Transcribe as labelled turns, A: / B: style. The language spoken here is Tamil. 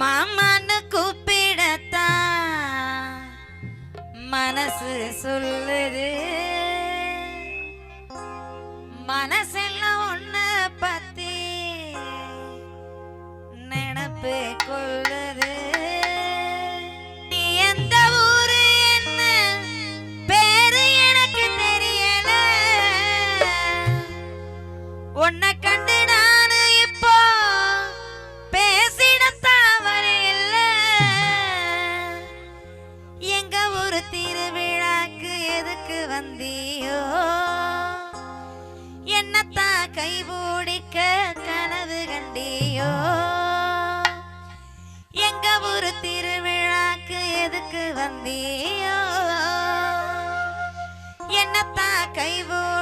A: மாமான்னு கூப்பிடத்தான் மனசு சொல்லுது. மனசெல்லாம் ஒண்ணு பத்தி நினப்பு கொள்ளுது. உன்னை கண்டு வந்தியோ? என்னத்தா கைபூடிக்க கனவு கண்டியோ? எங்க ஒரு திருவிழாக்கு எதுக்கு வந்தியோ? என்னத்தா கைபூ